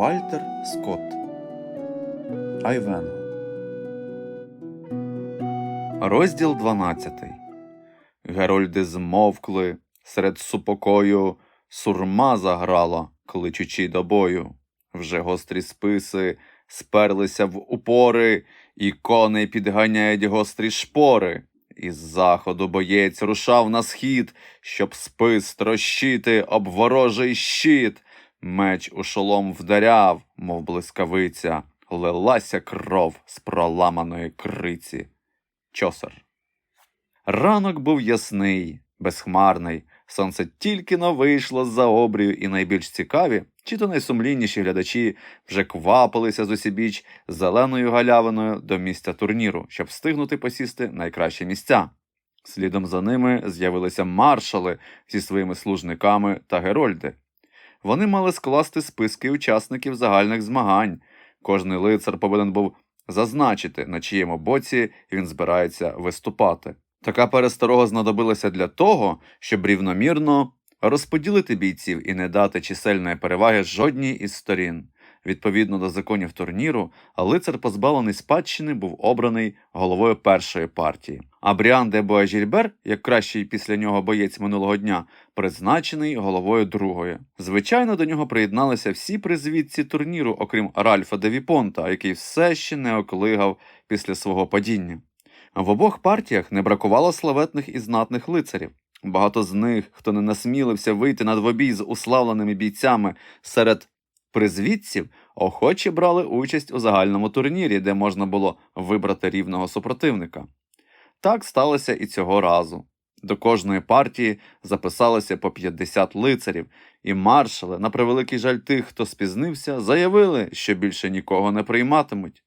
Вальтер Скотт Айвенго Розділ 12 Герольди змовкли, серед супокою сурма заграла, кличучи до бою. Вже гострі списи сперлися в упори, і коней підганяють гострі шпори. Із заходу боєць рушав на схід, щоб спис трощити об ворожий щит. Меч у шолом вдаряв, мов блискавиця, лилася кров з проламаної криці. Чосер. Ранок був ясний, безхмарний. Сонце тільки но вийшло з-за обрію, і найбільш цікаві, чи то найсумлінніші глядачі вже квапилися з усібіч зеленою галявиною до місця турніру, щоб встигнути посісти найкращі місця. Слідом за ними з'явилися маршали зі своїми служниками та герольди. Вони мали скласти списки учасників загальних змагань. Кожний лицар повинен був зазначити, на чиєму боці він збирається виступати. Така пересторога знадобилася для того, щоб рівномірно розподілити бійців і не дати чисельної переваги жодній із сторін. Відповідно до законів турніру, лицар позбавлений спадщини був обраний головою першої партії. А Бріан де Боажільбер, як кращий після нього боєць минулого дня, призначений головою другої. Звичайно, до нього приєдналися всі призвідці турніру, окрім Ральфа де Віпонта, який все ще не оклигав після свого падіння. В обох партіях не бракувало славетних і знатних лицарів. Багато з них, хто не насмілився вийти на двобій з уславленими бійцями серед призвідців, охоче брали участь у загальному турнірі, де можна було вибрати рівного супротивника. Так сталося і цього разу. До кожної партії записалося по 50 лицарів, і маршали, на превеликий жаль тих, хто спізнився, заявили, що більше нікого не прийматимуть.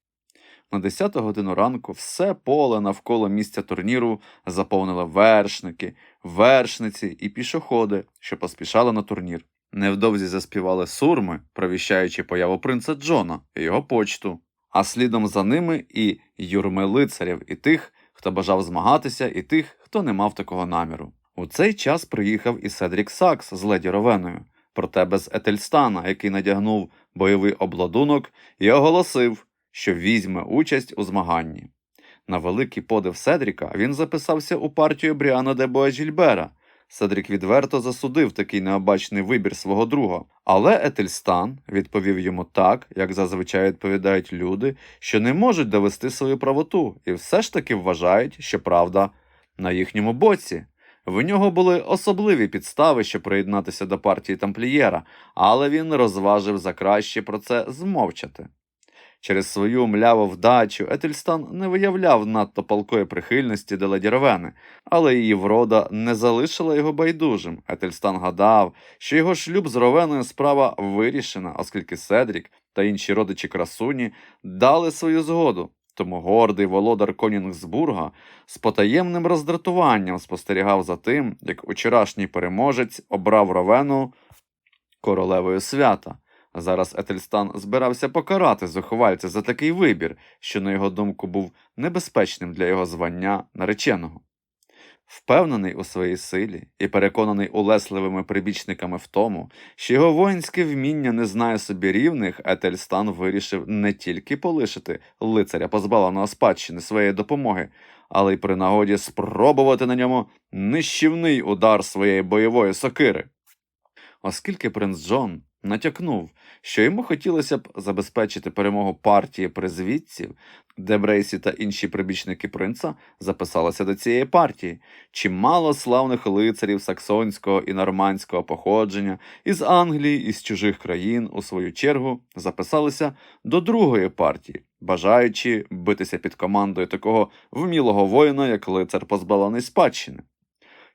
На 10 годину ранку все поле навколо місця турніру заповнили вершники, вершниці і пішоходи, що поспішали на турнір. Невдовзі заспівали сурми, провіщаючи появу принца Джона і його почту, а слідом за ними і юрми лицарів, і тих, хто бажав змагатися, і тих, хто не мав такого наміру. У цей час приїхав і Седрік Сакс з леді Ровеною, проте без Етельстана, який надягнув бойовий обладунок і оголосив, що візьме участь у змаганні. На великий подив Седріка він записався у партію Бріана де Боажільбера. Седрік відверто засудив такий необачний вибір свого друга, але Етельстан відповів йому так, як зазвичай відповідають люди, що не можуть довести свою правоту, і все ж таки вважають, що правда на їхньому боці. В нього були особливі підстави, щоб приєднатися до партії тамплієра, але він розважив за краще про це змовчати. Через свою мляву вдачу Етельстан не виявляв надто палкої прихильності до леді Ровени, але її врода не залишила його байдужим. Етельстан гадав, що його шлюб з Ровеною справа вирішена, оскільки Седрік та інші родичі красуні дали свою згоду. Тому гордий володар Конінгсбурга з потаємним роздратуванням спостерігав за тим, як учорашній переможець обрав Ровену королевою свята. Зараз Етельстан збирався покарати зухвальця за такий вибір, що, на його думку, був небезпечним для його звання нареченого. Впевнений у своїй силі і переконаний улесливими прибічниками в тому, що його воїнське вміння не знає собі рівних, Етельстан вирішив не тільки полишити лицаря позбавленого спадщини своєї допомоги, але й при нагоді спробувати на ньому нищівний удар своєї бойової сокири. Оскільки принц Джон натякнув, що йому хотілося б забезпечити перемогу партії призвідців, де Брейсі та інші прибічники принца записалися до цієї партії, чимало славних лицарів саксонського і нормандського походження із Англії і з чужих країн, у свою чергу, записалися до другої партії, бажаючи битися під командою такого вмілого воїна, як лицар позбавлений спадщини.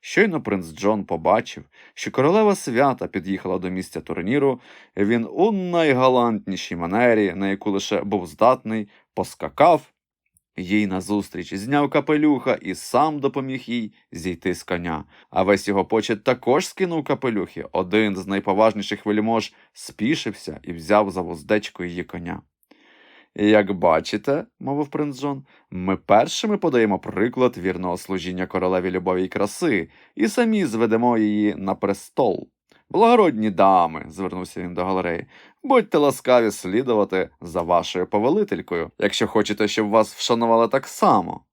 Щойно принц Джон побачив, що королева свята під'їхала до місця турніру, він у найгалантнішій манері, на яку лише був здатний, поскакав їй назустріч, зняв капелюха і сам допоміг їй зійти з коня. А весь його почет також скинув капелюхи. Один з найповажніших вельмож спішився і взяв за вуздечку її коня. Як бачите, мовив принц Джон, ми першими подаємо приклад вірного служіння королеві любові й краси і самі зведемо її на престол. Благородні дами, звернувся він до галереї, будьте ласкаві слідувати за вашою повелителькою, якщо хочете, щоб вас вшанували так само.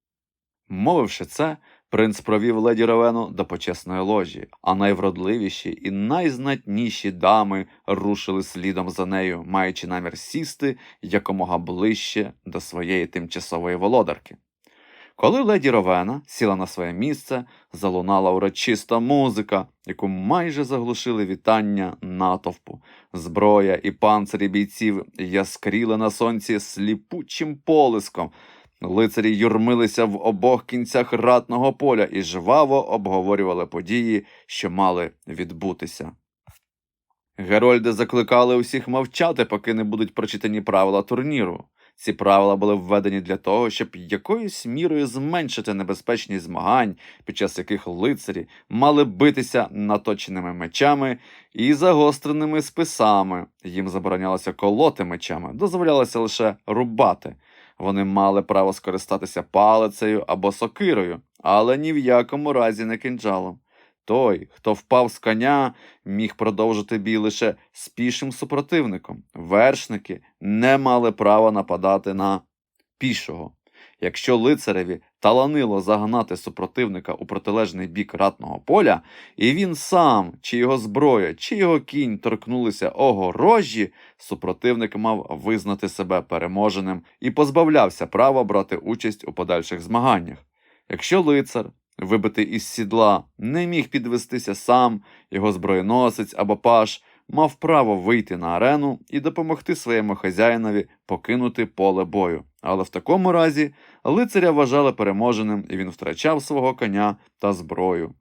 Мовивши це, принц провів леді Ровену до почесної ложі, а найвродливіші і найзнатніші дами рушили слідом за нею, маючи намір сісти якомога ближче до своєї тимчасової володарки. Коли леді Ровена сіла на своє місце, залунала урочиста музика, яку майже заглушили вітання натовпу. Зброя і панцирі бійців яскріли на сонці сліпучим полиском. Лицарі юрмилися в обох кінцях ратного поля і жваво обговорювали події, що мали відбутися. Герольди закликали усіх мовчати, поки не будуть прочитані правила турніру. Ці правила були введені для того, щоб якоюсь мірою зменшити небезпечність змагань, під час яких лицарі мали битися наточеними мечами і загостреними списами. Їм заборонялося колоти мечами, дозволялося лише рубати. Вони мали право скористатися палицею або сокирою, але ні в якому разі не кинджалом. Той, хто впав з коня, міг продовжити бій лише з пішим супротивником. Вершники не мали права нападати на пішого. Якщо лицареві таланило загнати супротивника у протилежний бік ратного поля, і він сам, чи його зброя, чи його кінь торкнулися огорожі, супротивник мав визнати себе переможеним і позбавлявся права брати участь у подальших змаганнях. Якщо лицар, вибитий із сідла, не міг підвестися сам, його зброєносець або паш мав право вийти на арену і допомогти своєму хазяїнові покинути поле бою. Але в такому разі лицаря вважали переможеним, і він втрачав свого коня та зброю.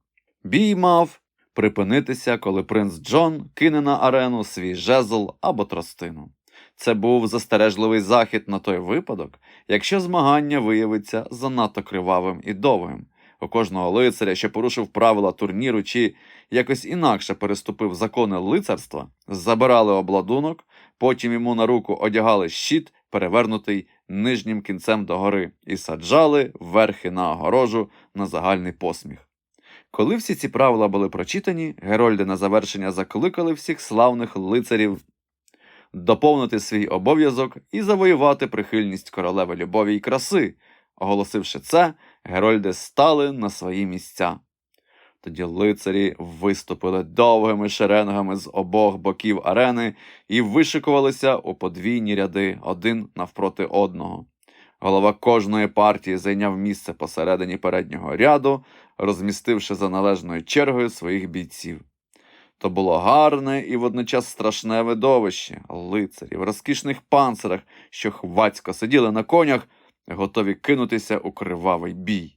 Бій мав припинитися, коли принц Джон кине на арену свій жезл або тростину. Це був застережливий захід на той випадок, якщо змагання виявиться занадто кривавим і довгим. У кожного лицаря, що порушив правила турніру чи якось інакше переступив закони лицарства, забирали обладунок, потім йому на руку одягали щит, перевернутий нижнім кінцем догори, і саджали верхи на огорожу на загальний посміх. Коли всі ці правила були прочитані, Герольди на завершення закликали всіх славних лицарів доповнити свій обов'язок і завоювати прихильність королеви любові й краси. Оголосивши це, Герольди стали на свої місця. Тоді лицарі виступили довгими шеренгами з обох боків арени і вишикувалися у подвійні ряди один навпроти одного. Голова кожної партії зайняв місце посередині переднього ряду, розмістивши за належною чергою своїх бійців. То було гарне і водночас страшне видовище лицарі в розкішних панцирах, що хвацько сиділи на конях, готові кинутися у кривавий бій.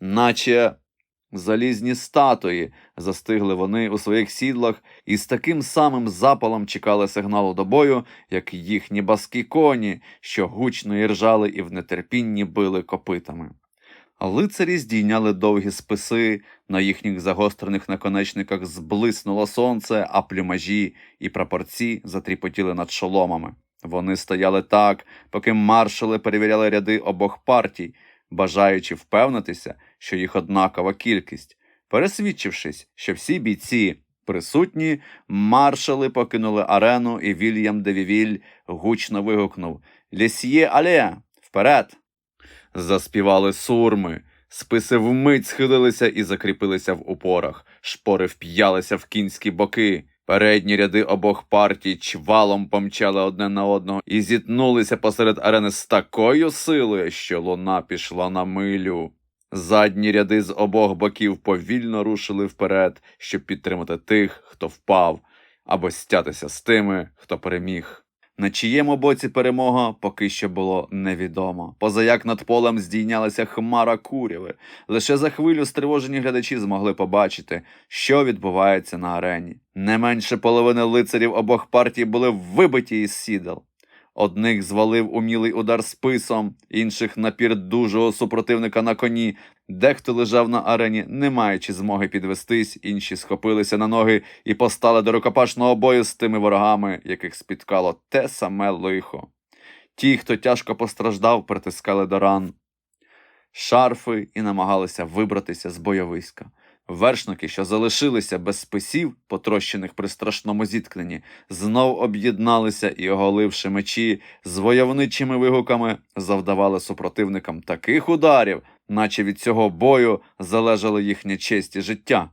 Наче залізні статуї застигли вони у своїх сідлах і з таким самим запалом чекали сигналу до бою, як їхні баскі коні, що гучно іржали і в нетерпінні били копитами. Лицарі здійняли довгі списи, на їхніх загострених наконечниках зблиснуло сонце, а плюмажі і прапорці затріпотіли над шоломами. Вони стояли так, поки маршали перевіряли ряди обох партій, бажаючи впевнитися, що їх однакова кількість. Пересвідчившись, що всі бійці присутні, маршали покинули арену, і Вільям де Вівіль гучно вигукнув Лісьє але! Вперед! Заспівали сурми, списи вмить схилилися і закріпилися в упорах, шпори вп'ялися в кінські боки. Передні ряди обох партій чвалом помчали одне на одного і зітнулися посеред арени з такою силою, що луна пішла на милю. Задні ряди з обох боків повільно рушили вперед, щоб підтримати тих, хто впав, або стятися з тими, хто переміг. На чиєму боці перемога поки що було невідомо. Позаяк над полем здійнялася хмара куряви. Лише за хвилю стривожені глядачі змогли побачити, що відбувається на арені. Не менше половини лицарів обох партій були вибиті із сідел. Одних звалив умілий удар списом, інших напір дужого супротивника на коні. Дехто лежав на арені, не маючи змоги підвестись, інші схопилися на ноги і постали до рукопашного бою з тими ворогами, яких спіткало те саме лихо. Ті, хто тяжко постраждав, притискали до ран шарфи і намагалися вибратися з бойовиська. Вершники, що залишилися без списів, потрощених при страшному зіткненні, знов об'єдналися і, оголивши мечі, з войовничими вигуками завдавали супротивникам таких ударів, наче від цього бою залежала їхня честь і життя.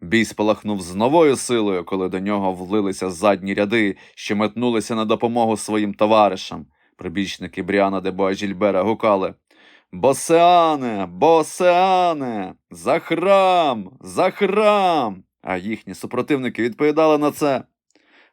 Бій спалахнув з новою силою, коли до нього влилися задні ряди, що метнулися на допомогу своїм товаришам. Прибічники Бріана де Боажільбера гукали Босеане, Босеане, за храм, за храм. А їхні супротивники відповідали на це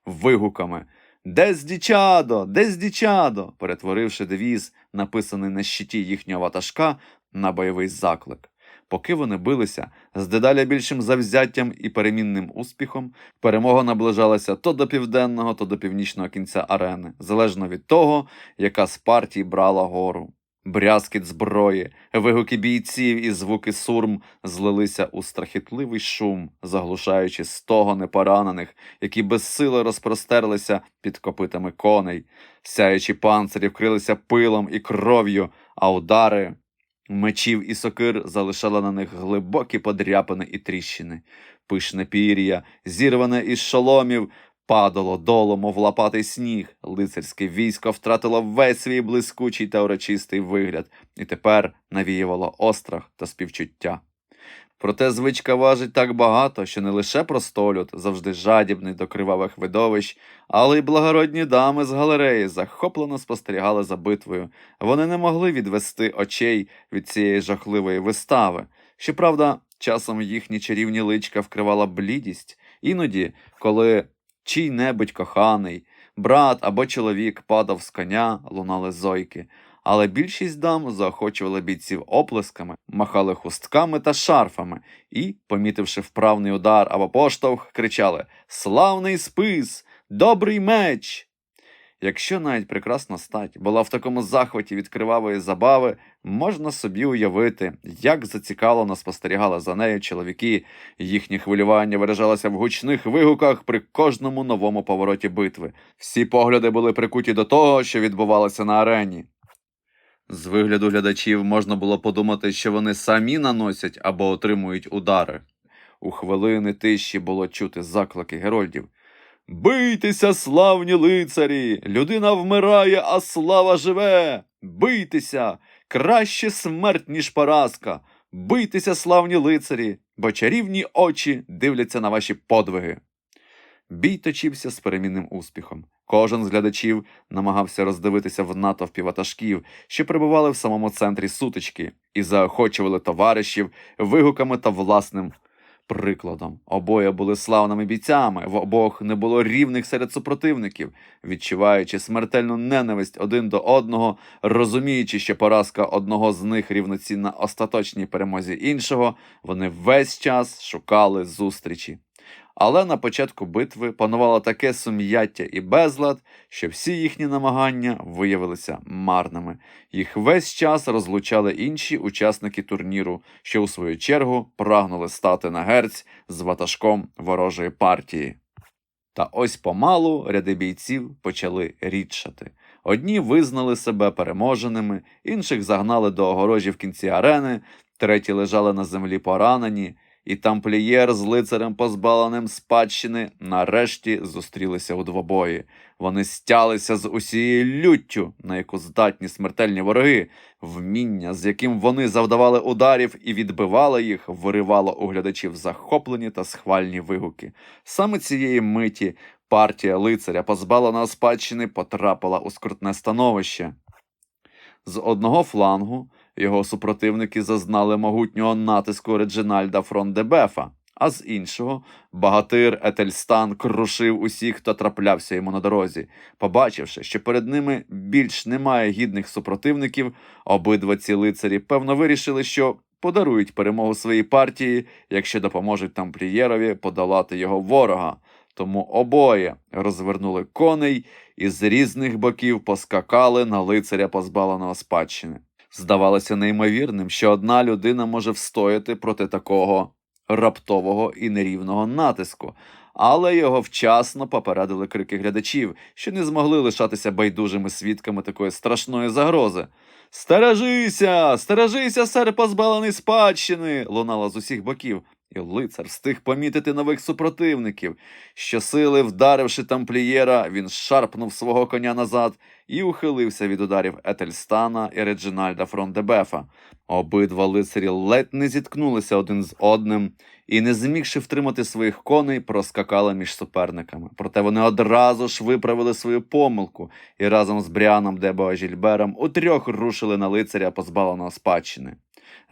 вигуками Дес дічадо, дес дічадо, перетворивши девіз, написаний на щиті їхнього ватажка, на бойовий заклик. Поки вони билися з дедалі більшим завзяттям і перемінним успіхом, перемога наближалася то до південного, то до північного кінця арени, залежно від того, яка з партій брала гору. Брязкіт зброї, вигуки бійців і звуки сурм злилися у страхітливий шум, заглушаючи стогони поранених, які безсило розпростерлися під копитами коней. Сяючі панцирі вкрилися пилом і кров'ю, а удари мечів і сокир залишали на них глибокі подряпини і тріщини. Пишне пір'я, зірване із шоломів, падало долу, мов лопатий сніг. Лицарське військо втратило весь свій блискучий та урочистий вигляд, і тепер навіювало острах та співчуття. Проте звичка важить так багато, що не лише простолюд, завжди жадібний до кривавих видовищ, але й благородні дами з галереї захоплено спостерігали за битвою. Вони не могли відвести очей від цієї жахливої вистави. Щоправда, часом їхні чарівні личка вкривала блідість, іноді, коли чий-небудь коханий, брат або чоловік падав з коня, лунали зойки. Але більшість дам заохочували бійців оплесками, махали хустками та шарфами і, помітивши вправний удар або поштовх, кричали Славний спис! Добрий меч! Якщо навіть прекрасна стать була в такому захваті від кривавої забави, можна собі уявити, як зацікавлено спостерігали за нею чоловіки, їхнє хвилювання виражалося в гучних вигуках при кожному новому повороті битви. Всі погляди були прикуті до того, що відбувалося на арені. З вигляду глядачів можна було подумати, що вони самі наносять або отримують удари. У хвилини тиші було чути заклики герольдів. Бийтеся, славні лицарі! Людина вмирає, а слава живе! Бийтеся! Краще смерть, ніж поразка! Бийтеся, славні лицарі, бо чарівні очі дивляться на ваші подвиги. Бій точився з перемінним успіхом. Кожен з глядачів намагався роздивитися в натовпі ватажків, що перебували в самому центрі сутички, і заохочували товаришів вигуками та власним прикладом. Обоє були славними бійцями, в обох не було рівних серед супротивників, відчуваючи смертельну ненависть один до одного, розуміючи, що поразка одного з них рівноцінна остаточній перемозі іншого, вони весь час шукали зустрічі. Але на початку битви панувало таке сум'яття і безлад, що всі їхні намагання виявилися марними. Їх весь час розлучали інші учасники турніру, що у свою чергу прагнули стати на герць з ватажком ворожої партії. Та ось помалу ряди бійців почали рідшати. Одні визнали себе переможеними, інших загнали до огорожі в кінці арени, треті лежали на землі поранені, і тамплієр з лицарем, позбавленим спадщини, нарешті зустрілися у двобої. Вони стялися з усією люттю, на яку здатні смертельні вороги. Вміння, з яким вони завдавали ударів і відбивали їх, виривало у глядачів захоплені та схвальні вигуки. Саме цієї миті партія лицаря, позбавленого спадщини, потрапила у скрутне становище. З одного флангу його супротивники зазнали могутнього натиску Реджинальда Фрондебефа, а з іншого багатир Етельстан крушив усіх, хто траплявся йому на дорозі. Побачивши, що перед ними більш немає гідних супротивників, обидва ці лицарі певно вирішили, що подарують перемогу своїй партії, якщо допоможуть тамплієрові подолати його ворога. Тому обоє розвернули коней і з різних боків поскакали на лицаря позбавленого спадщини. Здавалося неймовірним, що одна людина може встояти проти такого раптового і нерівного натиску, але його вчасно попередили крики глядачів, що не змогли лишатися байдужими свідками такої страшної загрози. Стережися, стережися, сер позбавлений спадщини! лунала з усіх боків. І лицар встиг помітити нових супротивників. Щосили, вдаривши тамплієра, він шарпнув свого коня назад і ухилився від ударів Етельстана і Реджинальда Фрондебефа. Обидва лицарі ледь не зіткнулися один з одним і, не змігши втримати своїх коней, проскакали між суперниками. Проте вони одразу ж виправили свою помилку і разом з Бріаном Дебо Жільбером утрьох рушили на лицаря позбавленого спадщини.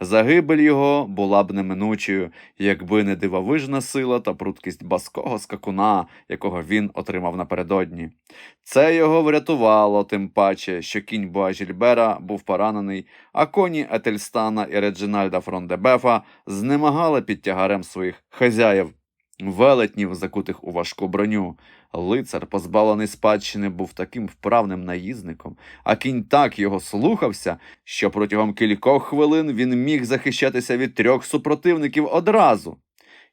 Загибель його була б неминучою, якби не дивовижна сила та пруткість баского скакуна, якого він отримав напередодні. Це його врятувало, тим паче, що кінь Буажільбера був поранений, а коні Етельстана і Реджинальда Фрондебефа знемагали під тягарем своїх хазяїв, велетнів, закутих у важку броню. Лицар, позбавлений спадщини, був таким вправним наїзником, а кінь так його слухався, що протягом кількох хвилин він міг захищатися від трьох супротивників одразу.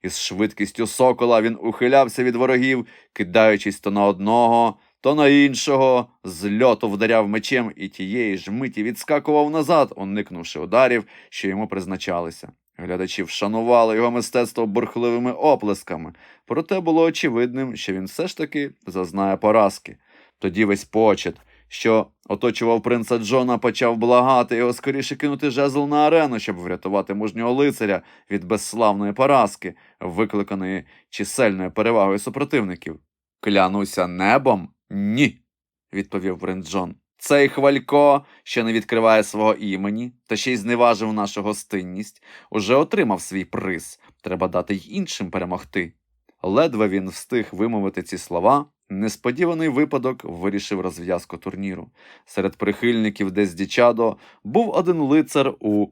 Із швидкістю сокола він ухилявся від ворогів, кидаючись то на одного, то на іншого, з льоту вдаряв мечем і тієї ж миті відскакував назад, уникнувши ударів, що йому призначалися. Глядачі вшанували його мистецтво бурхливими оплесками, проте було очевидним, що він все ж таки зазнає поразки. Тоді весь почет, що оточував принца Джона, почав благати його скоріше кинути жезл на арену, щоб врятувати мужнього лицаря від безславної поразки, викликаної чисельною перевагою супротивників. Клянуся небом? Ні, відповів принц Джон. Цей хвалько, що не відкриває свого імені, та ще й зневажив нашу гостинність, уже отримав свій приз. Треба дати й іншим перемогти. Ледве він встиг вимовити ці слова. Несподіваний випадок вирішив розв'язку турніру. Серед прихильників Дездічадо був один лицар у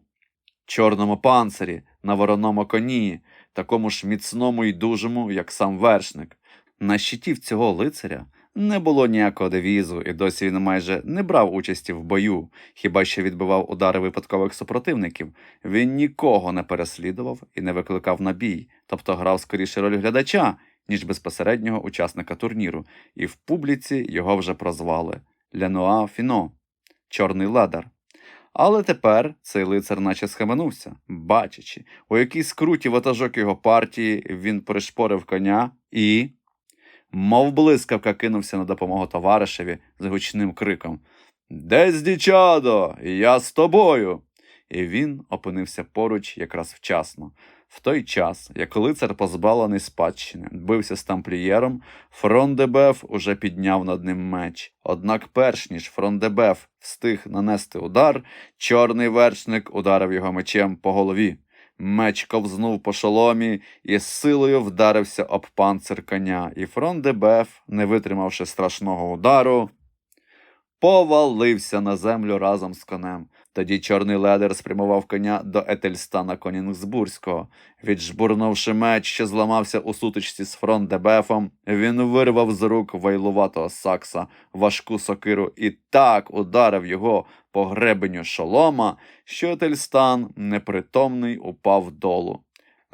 чорному панцирі на вороному коні, такому ж міцному й дужому, як сам вершник. На щитів цього лицаря не було ніякого девізу, і досі він майже не брав участі в бою, хіба що відбивав удари випадкових супротивників. Він нікого не переслідував і не викликав на бій, тобто грав скоріше роль глядача, ніж безпосереднього учасника турніру, і в публіці його вже прозвали Ленуа Фіно Чорний ледар. Але тепер цей лицар наче схаменувся, бачачи, у якій скруті ватажок його партії він пришпорив коня і, мов блискавка, кинувся на допомогу товаришеві з гучним криком Десь дічадо, я з тобою. І він опинився поруч якраз вчасно. В той час, як лицар позбавлений спадщини, бився з тамплієром, Фрондебеф уже підняв над ним меч. Однак, перш ніж Фрондебеф встиг нанести удар, чорний вершник ударив його мечем по голові. Меч ковзнув по шоломі і з силою вдарився об панцир коня, і Фрондебеф, не витримавши страшного удару, повалився на землю разом з конем. Тоді чорний ледер спрямував коня до Етельстана Конінгсбурзького. Віджбурнувши меч, що зламався у сутичці з Фрондебефом, він вирвав з рук вайлуватого сакса важку сокиру і так ударив його по гребеню шолома, що Етельстан, непритомний, упав долу.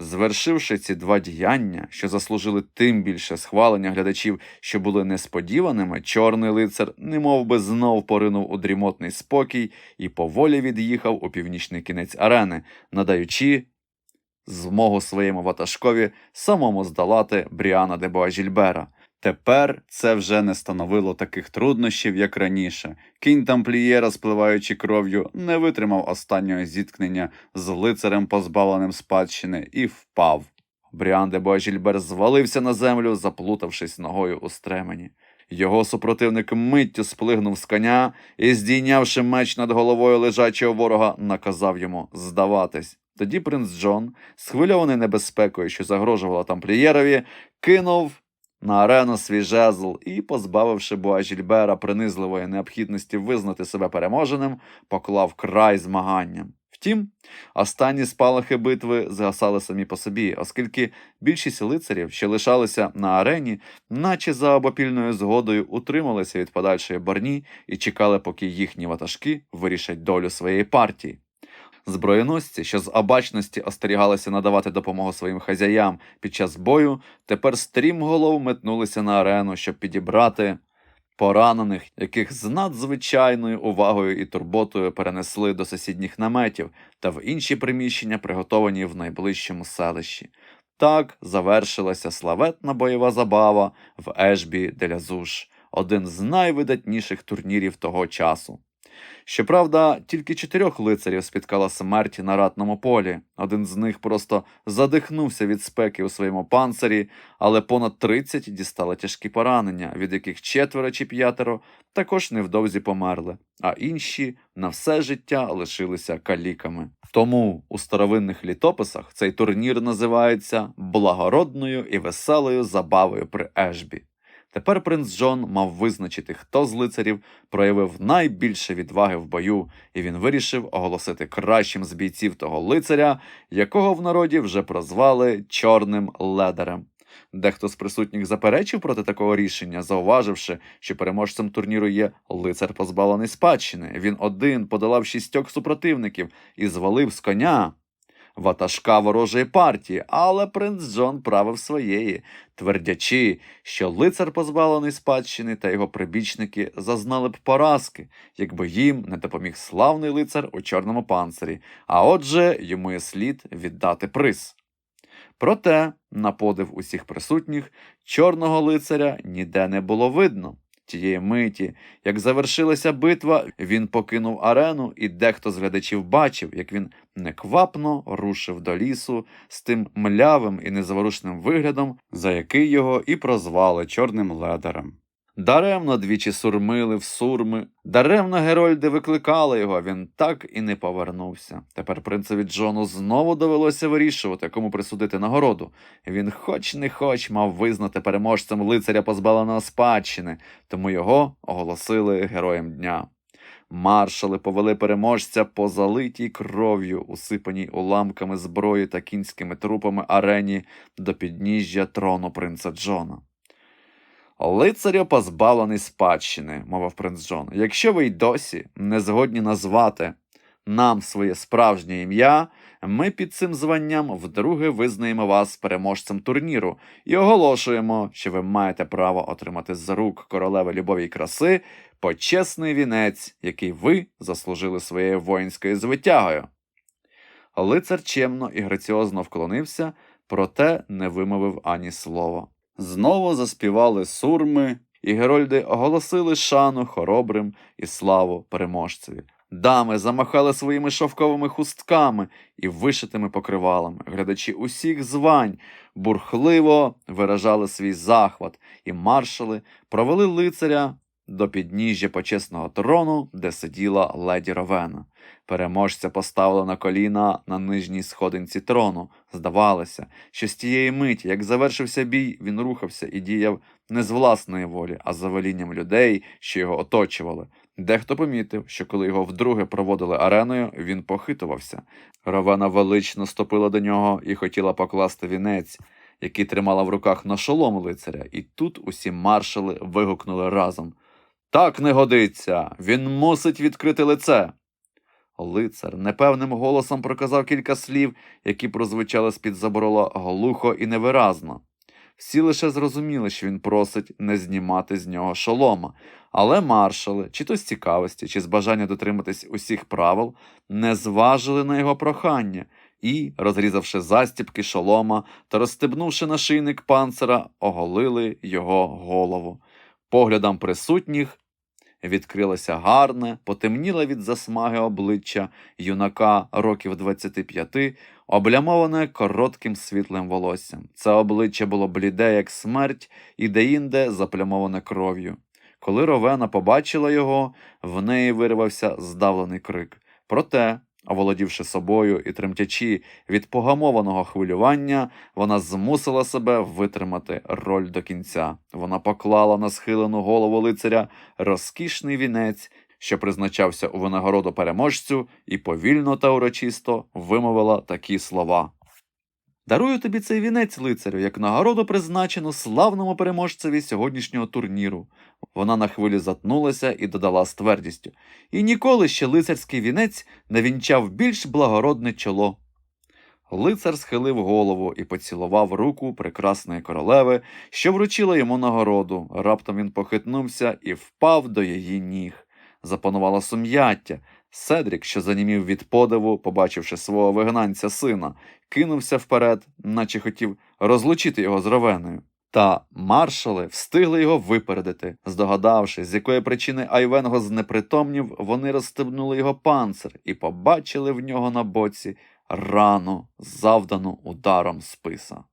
Звершивши ці два діяння, що заслужили тим більше схвалення глядачів, що були несподіваними, чорний лицар немов би знов поринув у дрімотний спокій і поволі від'їхав у північний кінець арени, надаючи змогу своєму ватажкові самому здолати Бріана де Боажільбера. Тепер це вже не становило таких труднощів, як раніше. Кінь тамплієра, спливаючи кров'ю, не витримав останнього зіткнення з лицарем, позбавленим спадщини, і впав. Бріан де Боажільбер звалився на землю, заплутавшись ногою у стремені. Його супротивник миттю сплигнув з коня і, здійнявши меч над головою лежачого ворога, наказав йому здаватись. Тоді принц Джон, схвильований небезпекою, що загрожувала тамплієрові, кинув на арену свій жезл і, позбавивши Буажільбера принизливої необхідності визнати себе переможеним, поклав край змаганням. Втім, останні спалахи битви згасали самі по собі, оскільки більшість лицарів, що лишалися на арені, наче за обопільною згодою утрималися від подальшої борні і чекали, поки їхні ватажки вирішать долю своєї партії. Зброєносці, що з обачності остерігалися надавати допомогу своїм хазяям під час бою, тепер стрімголов метнулися на арену, щоб підібрати поранених, яких з надзвичайною увагою і турботою перенесли до сусідніх наметів та в інші приміщення, приготовані в найближчому селищі. Так завершилася славетна бойова забава в Ешбі де Зуш, один з найвидатніших турнірів того часу. Щоправда, тільки чотирьох лицарів спіткала смерть на ратному полі. Один з них просто задихнувся від спеки у своєму панцирі, але понад 30 дістали тяжкі поранення, від яких четверо чи п'ятеро також невдовзі померли, а інші на все життя лишилися каліками. Тому у старовинних літописах цей турнір називається благородною і веселою забавою при Ешбі. Тепер принц Джон мав визначити, хто з лицарів проявив найбільше відваги в бою, і він вирішив оголосити кращим з бійців того лицаря, якого в народі вже прозвали Чорним ледарем. Дехто з присутніх заперечив проти такого рішення, зауваживши, що переможцем турніру є лицар позбавлений спадщини. Він один подолав шістьох супротивників і звалив з коня ватажка ворожої партії, але принц Джон правив своєї, твердячи, що лицар позбавлений спадщини та його прибічники зазнали б поразки, якби їм не допоміг славний лицар у чорному панцирі, а отже, йому є слід віддати приз. Проте, на подив усіх присутніх, чорного лицаря ніде не було видно. Тієї миті, як завершилася битва, він покинув арену, і дехто з глядачів бачив, як він неквапно рушив до лісу з тим млявим і незаворушним виглядом, за який його і прозвали чорним ледарем. Даремно двічі сурмили в сурми, даремно Герольди викликали його, він так і не повернувся. Тепер принцеві Джону знову довелося вирішувати, кому присудити нагороду. Він, хоч не хоч, мав визнати переможцем лицаря позбавленого спадщини, тому його оголосили героєм дня. Маршали повели переможця по залитій кров'ю, усипаній уламками зброї та кінськими трупами арені до підніжжя трону принца Джона. Лицарю позбавлений спадщини, мовив принц Джон. Якщо ви й досі не згодні назвати нам своє справжнє ім'я, ми під цим званням вдруге визнаємо вас переможцем турніру і оголошуємо, що ви маєте право отримати з рук королеви любові й краси почесний вінець, який ви заслужили своєю воїнською звитягою. Лицар чемно і граціозно вклонився, проте не вимовив ані слова. Знову заспівали сурми, і Герольди оголосили шану хоробрим і славу переможцеві. Дами замахали своїми шовковими хустками і вишитими покривалами. Глядачі усіх звань бурхливо виражали свій захват, і маршали провели лицаря до підніжжя почесного трону, де сиділа леді Ровена. Переможця поставили на коліна на нижній сходинці трону. Здавалося, що з тієї миті, як завершився бій, він рухався і діяв не з власної волі, а за велінням людей, що його оточували. Дехто помітив, що коли його вдруге проводили ареною, він похитувався. Ровена велично ступила до нього і хотіла покласти вінець, який тримала в руках на шолом лицаря, і тут усі маршали вигукнули разом. Так не годиться, він мусить відкрити лице. Лицар непевним голосом проказав кілька слів, які прозвучали з-під заборола глухо і невиразно. Всі лише зрозуміли, що він просить не знімати з нього шолома, але маршали, чи то з цікавості, чи з бажання дотриматись усіх правил, не зважили на його прохання і, розрізавши застібки шолома та розстебнувши нашийник панцира, оголили його голову. Поглядам присутніх відкрилося гарне, потемніле від засмаги обличчя юнака років 25, облямоване коротким світлим волоссям. Це обличчя було бліде, як смерть, і деінде заплямоване кров'ю. Коли Ровена побачила його, в неї вирвався здавлений крик. Проте, оволодівши собою і тремтячи від погамованого хвилювання, вона змусила себе витримати роль до кінця. Вона поклала на схилену голову лицаря розкішний вінець, що призначався у винагороду переможцю, і повільно та урочисто вимовила такі слова. Дарую тобі цей вінець, лицарю, як нагороду призначену славному переможцеві сьогоднішнього турніру. Вона на хвилі затнулася і додала з твердістю. І ніколи ще лицарський вінець не вінчав більш благородне чоло. Лицар схилив голову і поцілував руку прекрасної королеви, що вручила йому нагороду. Раптом він похитнувся і впав до її ніг. Запанувало сум'яття. Седрік, що занімів від подиву, побачивши свого вигнанця сина, кинувся вперед, наче хотів розлучити його з Ровеною. Та маршали встигли його випередити. Здогадавшись, з якої причини Айвенго знепритомнів, вони розстебнули його панцир і побачили в нього на боці рану, завдану ударом списа.